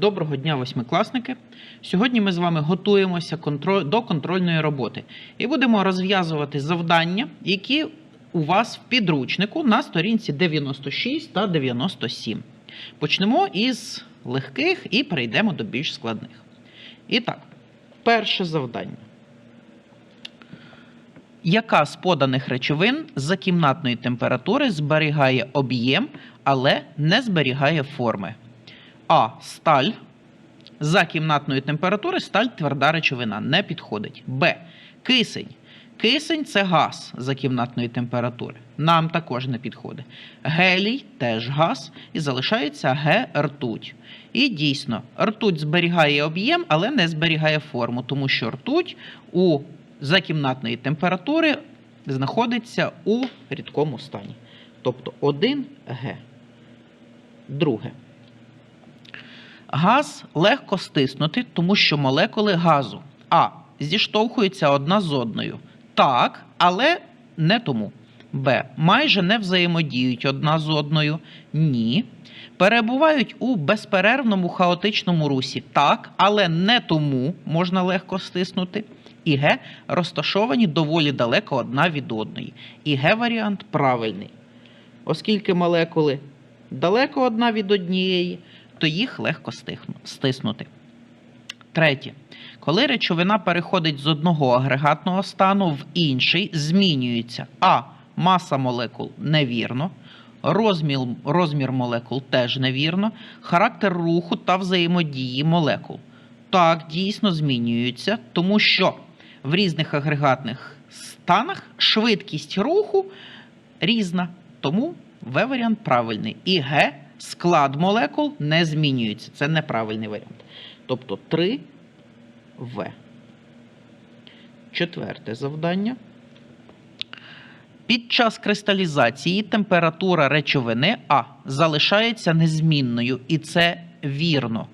Доброго дня, восьмикласники! Сьогодні ми з вами готуємося до контрольної роботи і будемо розв'язувати завдання, які у вас в підручнику на сторінці 96 та 97. Почнемо із легких і перейдемо до більш складних. І так, перше завдання. Яка з поданих речовин за кімнатної температури зберігає об'єм, але не зберігає форми? А. Сталь. За кімнатної температури сталь тверда речовина не підходить. Б. Кисень. Кисень це газ за кімнатної температури. Нам також не підходить. Гелій теж газ і залишається Г. Ртуть. І дійсно, ртуть зберігає об'єм, але не зберігає форму, тому що ртуть у за кімнатної температури знаходиться у рідкому стані. Тобто 1 Г. Друге. Газ легко стиснути, тому що молекули газу А. Зіштовхуються одна з одною. Так, але не тому. Б. Майже не взаємодіють одна з одною. Ні. Перебувають у безперервному хаотичному русі. Так, але не тому можна легко стиснути. І Г. Розташовані доволі далеко одна від одної. І Г варіант правильний. Оскільки молекули далеко одна від однієї, то їх легко стиснути. Третє. Коли речовина переходить з одного агрегатного стану в інший, змінюється А. Маса молекул невірно, розмір, розмір молекул теж невірно, характер руху та взаємодії молекул. Так, дійсно змінюються, тому що в різних агрегатних станах швидкість руху різна. Тому В варіант правильний. І Г склад молекул не змінюється. Це неправильний варіант. Тобто 3 В. Четверте завдання. Під час кристалізації температура речовини А залишається незмінною, і це вірно.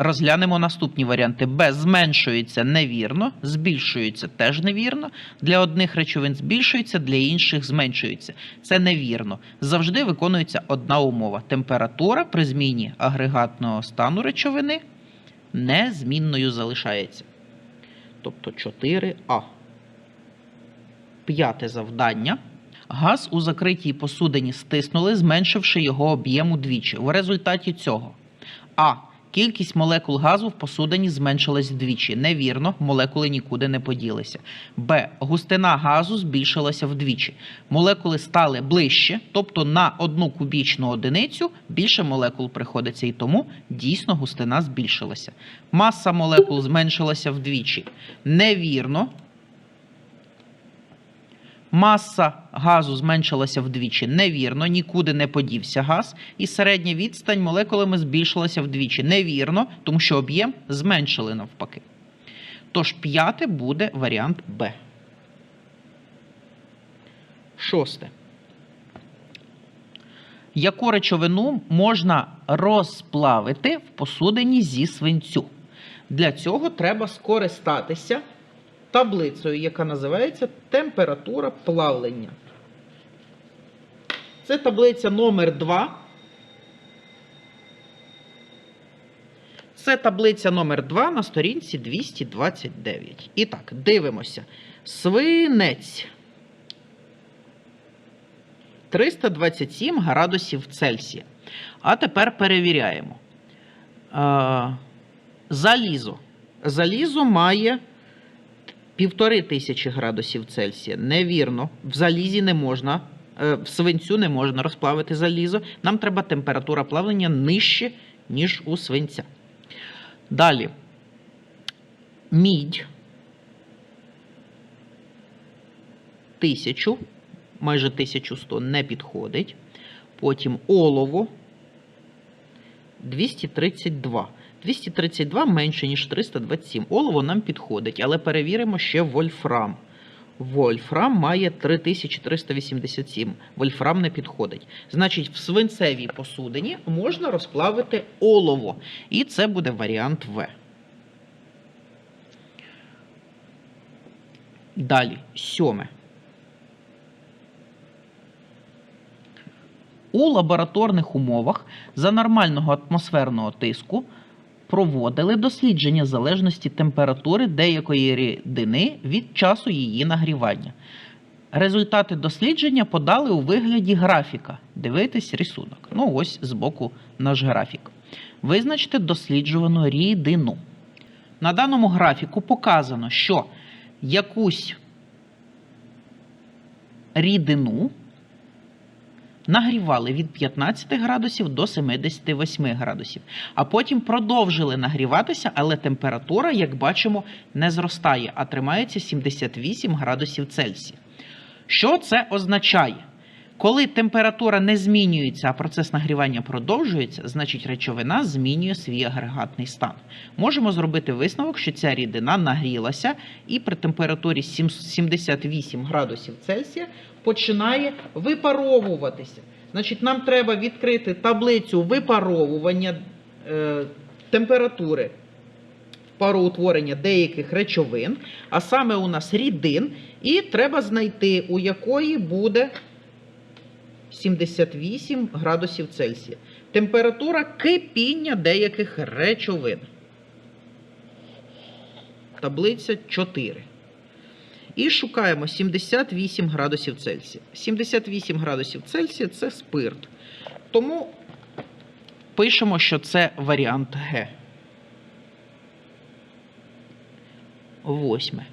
Розглянемо наступні варіанти. Б зменшується невірно, збільшується теж невірно. Для одних речовин збільшується, для інших зменшується. Це невірно. Завжди виконується одна умова. Температура при зміні агрегатного стану речовини незмінною залишається. Тобто 4А. П'яте завдання. Газ у закритій посудині стиснули, зменшивши його об'єм удвічі. В результаті цього А. Кількість молекул газу в посудині зменшилась вдвічі. Невірно, молекули нікуди не поділися. Б. Густина газу збільшилася вдвічі. Молекули стали ближче, тобто на одну кубічну одиницю більше молекул приходиться, і тому дійсно густина збільшилася. Маса молекул зменшилася вдвічі. Невірно, Маса газу зменшилася вдвічі. Невірно, нікуди не подівся газ. І середня відстань молекулами збільшилася вдвічі. Невірно, тому що об'єм зменшили навпаки. Тож п'яте буде варіант Б. Шосте. Яку речовину можна розплавити в посудині зі свинцю? Для цього треба скористатися таблицею, яка називається температура плавлення. Це таблиця номер 2. Це таблиця номер 2 на сторінці 229. І так, дивимося. Свинець. 327 градусів Цельсія. А тепер перевіряємо. Е, залізо. Залізо має півтори тисячі градусів Цельсія. Невірно. В залізі не можна, е, в свинцю не можна розплавити залізо. Нам треба температура плавлення нижче, ніж у свинця. Далі. Мідь. Тисячу, майже 1100 не підходить. Потім олово 232. 232 менше, ніж 327. Олово нам підходить, але перевіримо ще вольфрам. Вольфрам має 3387. Вольфрам не підходить. Значить, в свинцевій посудині можна розплавити олово. І це буде варіант В. Далі, сьоме. У лабораторних умовах за нормального атмосферного тиску проводили дослідження залежності температури деякої рідини від часу її нагрівання. Результати дослідження подали у вигляді графіка. Дивитесь рисунок. Ну, ось збоку наш графік. Визначте досліджувану рідину. На даному графіку показано, що якусь рідину нагрівали від 15 градусів до 78 градусів, а потім продовжили нагріватися, але температура, як бачимо, не зростає, а тримається 78 градусів Цельсія. Що це означає? Коли температура не змінюється, а процес нагрівання продовжується, значить речовина змінює свій агрегатний стан. Можемо зробити висновок, що ця рідина нагрілася і при температурі 78 градусів Цельсія починає випаровуватися. Значить, нам треба відкрити таблицю випаровування е, температури пароутворення деяких речовин, а саме у нас рідин, і треба знайти, у якої буде 78 градусів Цельсія. Температура кипіння деяких речовин. Таблиця 4. І шукаємо 78 градусів Цельсія. 78 градусів Цельсія це спирт. Тому пишемо, що це варіант Г. Восьме.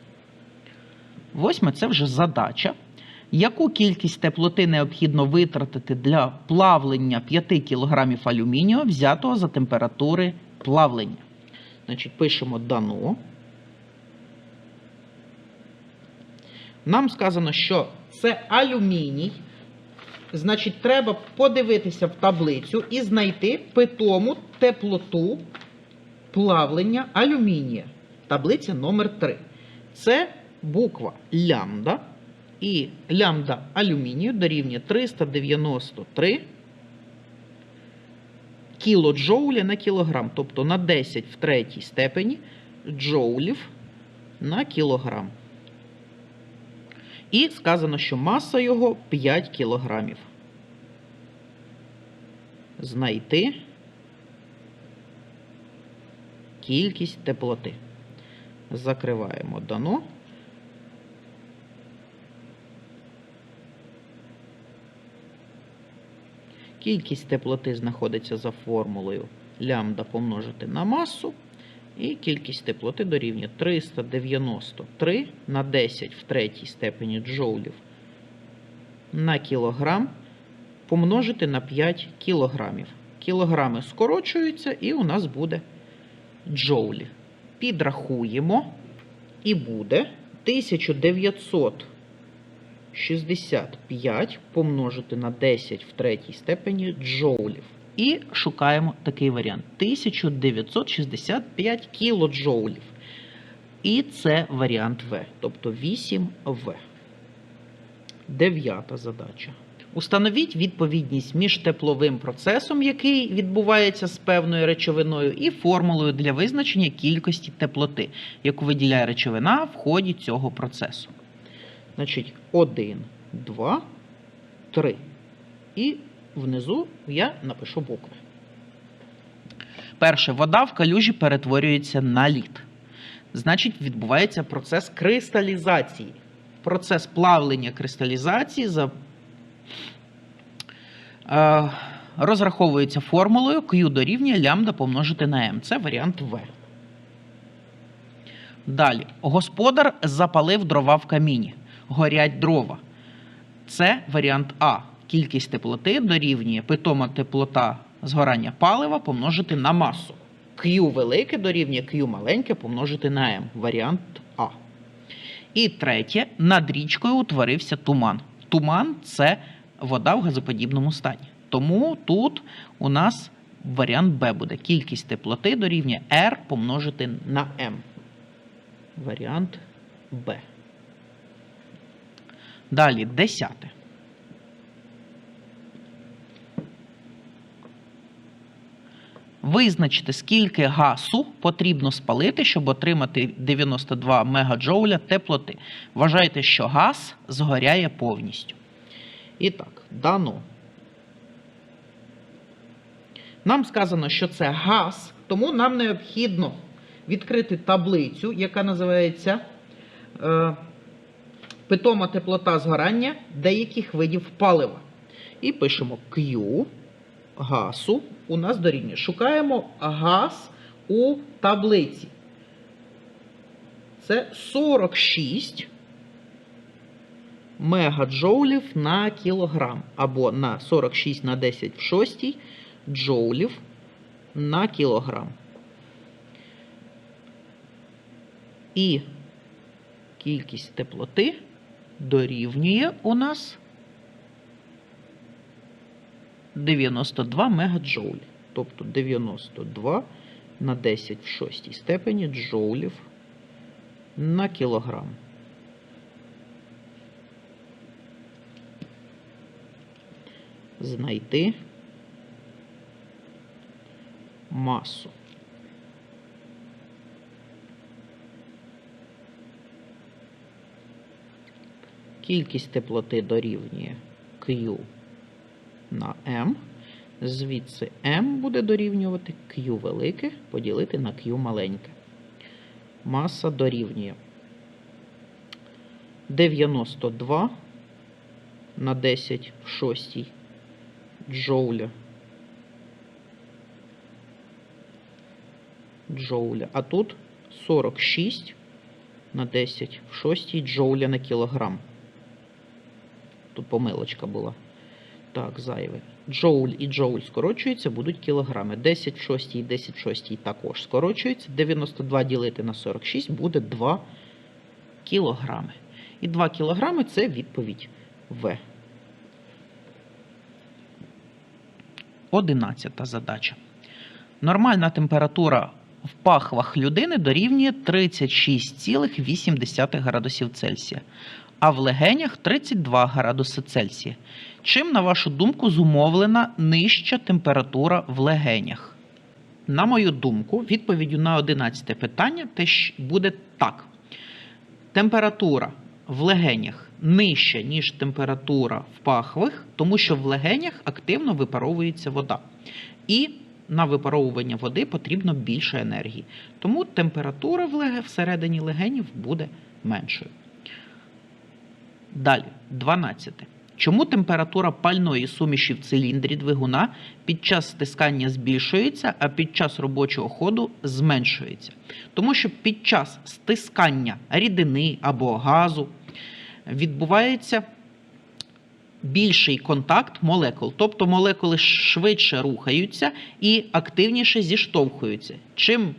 Восьме це вже задача. Яку кількість теплоти необхідно витратити для плавлення 5 кг алюмінію, взятого за температури плавлення? Значить, пишемо дано. Нам сказано, що це алюміній. Значить, треба подивитися в таблицю і знайти питому теплоту плавлення алюмінія. Таблиця номер 3. Це буква лямбда. І лямбда алюмінію дорівнює 393 кілоджоулі на кілограм. Тобто на 10 в третій степені джоулів на кілограм. І сказано, що маса його 5 кілограмів. Знайти кількість теплоти. Закриваємо дано. Кількість теплоти знаходиться за формулою лямбда помножити на масу. І кількість теплоти дорівнює 393 на 10 в третій степені джоулів на кілограм помножити на 5 кілограмів. Кілограми скорочуються, і у нас буде джоулі. Підрахуємо, і буде 1965 помножити на 10 в третій степені джоулів. І шукаємо такий варіант: 1965 кілоджоулів. І це варіант В, тобто 8В. Дев'ята задача. Установіть відповідність між тепловим процесом, який відбувається з певною речовиною, і формулою для визначення кількості теплоти, яку виділяє речовина в ході цього процесу. Значить, 1, 2, 3. І внизу я напишу букви. Перше, вода в калюжі перетворюється на лід. Значить, відбувається процес кристалізації. Процес плавлення кристалізації за, е, розраховується формулою Q дорівнює лямбда помножити на m. Це варіант В. Далі. Господар запалив дрова в каміні. Горять дрова. Це варіант А. Кількість теплоти дорівнює питома теплота згорання палива помножити на масу. Q велике дорівнює Q маленьке помножити на M. Варіант А. І третє, над річкою утворився туман. Туман це вода в газоподібному стані. Тому тут у нас варіант Б буде. Кількість теплоти дорівнює R помножити на M. Варіант Б. Далі, десяте. Визначте, скільки газу потрібно спалити, щоб отримати 92 мегаджоуля теплоти. Вважайте, що газ згоряє повністю. І так, дано. Нам сказано, що це газ Тому нам необхідно відкрити таблицю, яка називається е, питома теплота згорання деяких видів палива. І пишемо Q газу у нас дорівнює. Шукаємо газ у таблиці. Це 46 мегаджоулів на кілограм. Або на 46 на 10 в 6 джоулів на кілограм. І кількість теплоти дорівнює у нас 92 мегаджоулі. Тобто 92 на 10 в 6 степені джоулів на кілограм. Знайти масу. Кількість теплоти дорівнює Q на M. Звідси M буде дорівнювати Q велике поділити на Q маленьке. Маса дорівнює 92 на 10 в 6 джоуля. Джоуля. А тут 46 на 10 в 6 джоуля на кілограм. Тут помилочка була. Так, зайве. Джоуль і джоуль скорочуються, будуть кілограми. 10 в 6 і 10 в 6 також скорочуються. 92 ділити на 46 буде 2 кілограми. І 2 кілограми це відповідь В. Одинадцята задача. Нормальна температура в пахвах людини дорівнює 36,8 градусів Цельсія, а в легенях 32 градуси Цельсія. Чим, на вашу думку, зумовлена нижча температура в легенях? На мою думку, відповіддю на 11 питання теж буде так. Температура в легенях нижча, ніж температура в пахвах, тому що в легенях активно випаровується вода. І на випаровування води потрібно більше енергії. Тому температура всередині легенів буде меншою. Далі, 12. Чому температура пальної суміші в циліндрі двигуна під час стискання збільшується, а під час робочого ходу зменшується? Тому що під час стискання рідини або газу відбувається більший контакт молекул, тобто молекули швидше рухаються і активніше зіштовхуються. Чим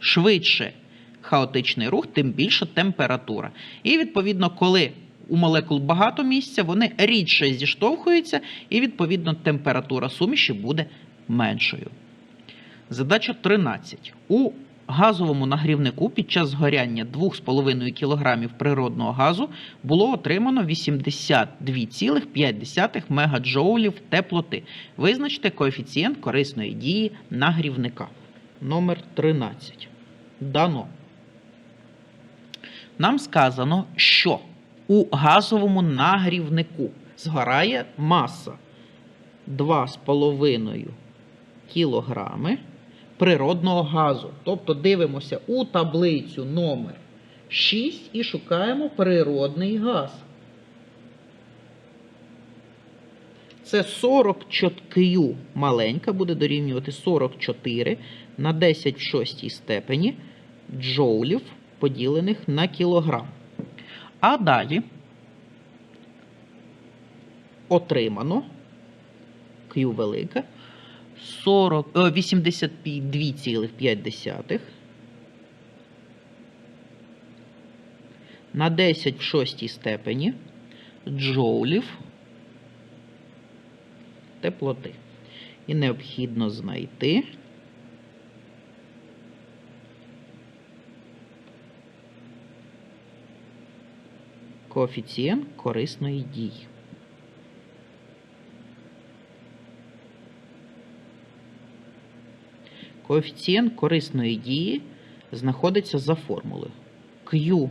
швидше хаотичний рух, тим більша температура. І відповідно, коли у молекул багато місця, вони рідше зіштовхуються, і відповідно температура суміші буде меншою. Задача 13. У газовому нагрівнику під час згоряння 2,5 кг природного газу було отримано 82,5 мегаджоулів теплоти. Визначте коефіцієнт корисної дії нагрівника. Номер 13. Дано. Нам сказано, що у газовому нагрівнику згорає маса 2,5 кілограми природного газу. Тобто дивимося у таблицю номер 6 і шукаємо природний газ. Це 44 маленька, буде дорівнювати 44 на 10 в 6 степені джоулів, поділених на кілограм. А далі? Отримано. Q велике. 40, е, 82,5 на 10 в 6 степені. Джоулів. Теплоти. І необхідно знайти коефіцієнт корисної дії. Коефіцієнт корисної дії знаходиться за формулою. Q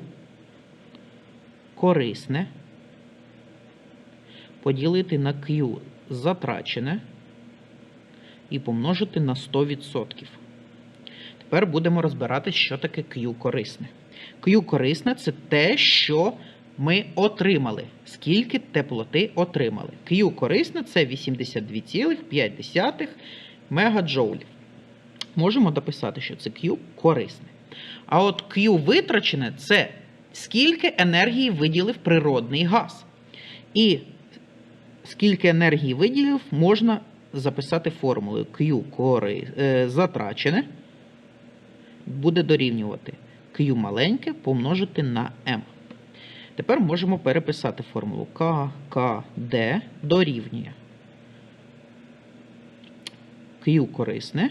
корисне поділити на Q затрачене і помножити на 100%. Тепер будемо розбиратись, що таке Q корисне. Q корисне це те, що ми отримали. Скільки теплоти отримали. Q корисне це 82,5 мегаджоулів. Можемо дописати, що це Q корисне. А от Q витрачене це скільки енергії виділив природний газ. І скільки енергії виділив, можна записати формулою Q е, затрачене буде дорівнювати Q маленьке помножити на M. Тепер можемо переписати формулу К, дорівнює Q корисне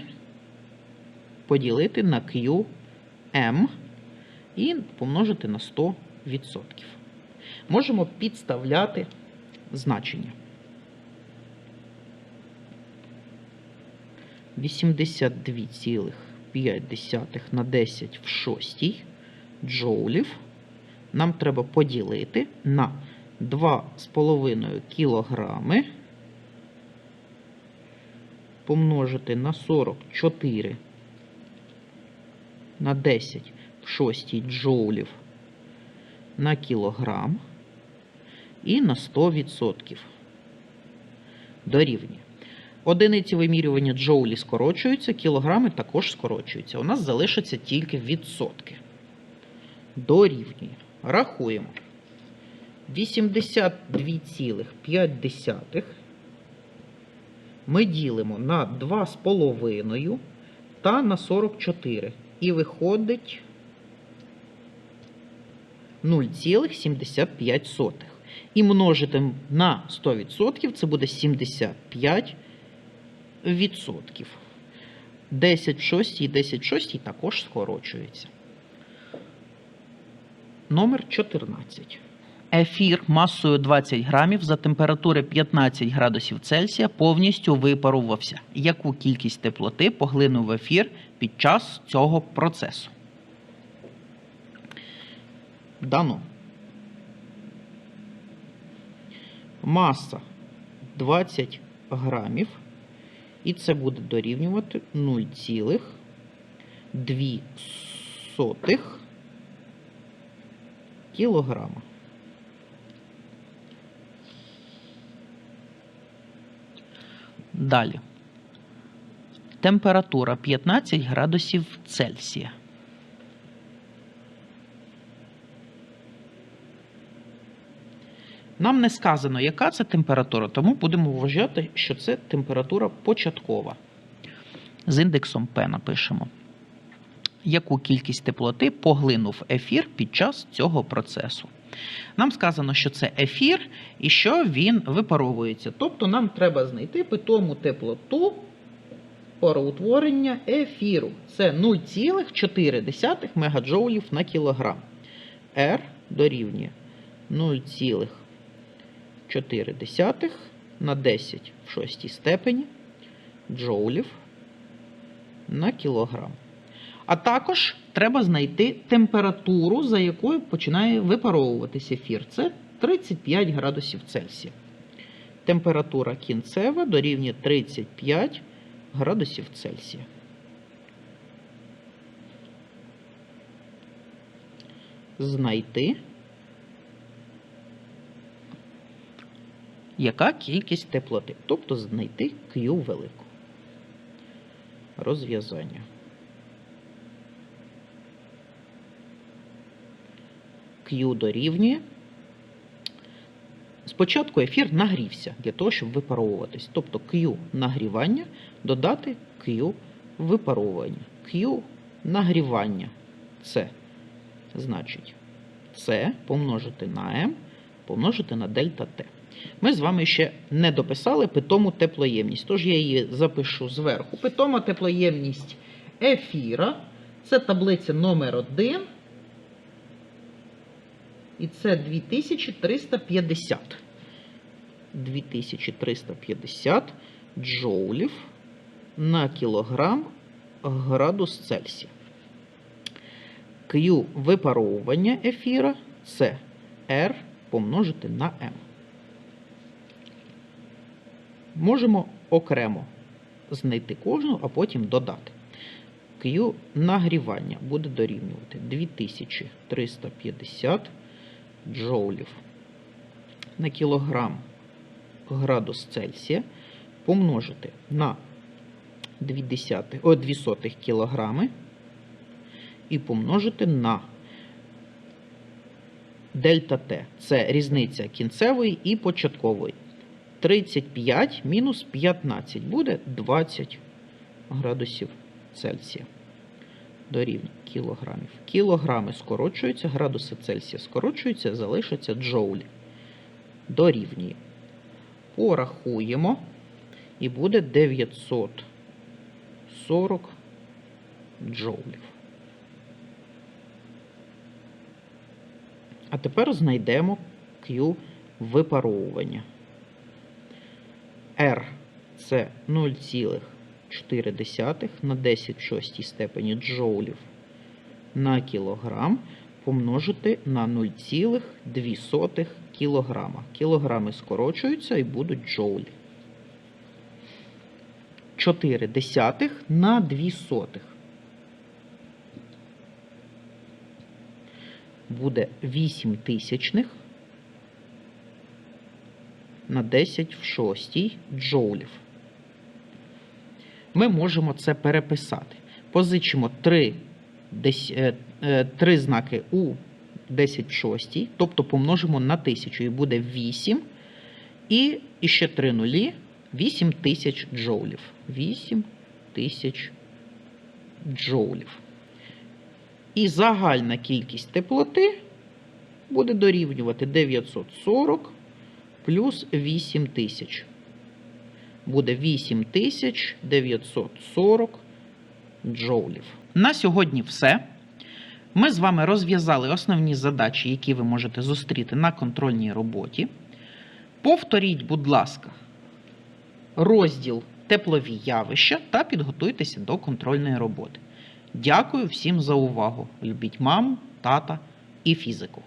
поділити на QM і помножити на 100%. Можемо підставляти значення. 82,5 на 10 в 6 джоулів нам треба поділити на 2,5 кілограми помножити на 44 на 10 в 6 джоулів на кілограм і на 100% дорівнює. Одиниці вимірювання джоулі скорочуються, кілограми також скорочуються. У нас залишаться тільки відсотки. Дорівнює. Рахуємо. 82,5 ми ділимо на 2,5 та на 44. І виходить 0,75. І множити на 100% це буде 75 відсотків. 10 в 6 і 10 в 6 також скорочується. Номер 14. Ефір масою 20 грамів за температури 15 градусів Цельсія повністю випарувався. Яку кількість теплоти поглинув ефір під час цього процесу? Дано. Маса 20 грамів. І це буде дорівнювати 0,2 кілограма. Далі. Температура 15 градусів Цельсія. Нам не сказано, яка це температура, тому будемо вважати, що це температура початкова. З індексом P напишемо. Яку кількість теплоти поглинув ефір під час цього процесу? Нам сказано, що це ефір і що він випаровується. Тобто нам треба знайти питому теплоту пароутворення ефіру. Це 0,4 мегаджоулів на кілограм. R дорівнює 0,4 на 10 в 6 степені джоулів на кілограм. А також треба знайти температуру, за якою починає випаровуватись ефір. Це 35 градусів Цельсія. Температура кінцева дорівнює 35 градусів Цельсія. Знайти, яка кількість теплоти. Тобто знайти Q велику. Розв'язання. Q дорівнює. Спочатку ефір нагрівся для того, щоб випаровуватись. Тобто Q нагрівання додати Q випаровування. Q нагрівання. Це значить С помножити на M, помножити на дельта Т. Ми з вами ще не дописали питому теплоємність, тож я її запишу зверху. Питома теплоємність ефіра. Це таблиця номер 1 і це 2350. 2350 джоулів на кілограм градус Цельсія. Q випаровування ефіра це R помножити на M. Можемо окремо знайти кожну, а потім додати. Q нагрівання буде дорівнювати 2350 джоулів на кілограм градус Цельсія помножити на 2 десятих, о, 2 сотих кілограми і помножити на дельта Т. Це різниця кінцевої і початкової. 35 мінус 15 буде 20 градусів Цельсія. Дорівнює кілограмів. Кілограми скорочуються, градуси Цельсія скорочуються, залишаться джоулі. Дорівнює. Порахуємо. І буде 940 джоулів. А тепер знайдемо Q випаровування. R це 0,4 на 10 в шостій степені джоулів на кілограм помножити на 0,2 кілограма. Кілограми скорочуються і будуть джоулі. 4 десятих на 2 сотих. Буде 8 тисячних на 10 в шостій джоулів. Ми можемо це переписати. Позичимо 3, 3 знаки у 10 в шостій, тобто помножимо на 1000 і буде 8. І ще 3 нулі 8 тисяч джоулів. 8 тисяч джоулів. І загальна кількість теплоти буде дорівнювати 940 плюс 8 тисяч. Буде 8940 джоулів. На сьогодні все. Ми з вами розв'язали основні задачі, які ви можете зустріти на контрольній роботі. Повторіть, будь ласка, розділ теплові явища та підготуйтеся до контрольної роботи. Дякую всім за увагу. Любіть маму, тата і фізику.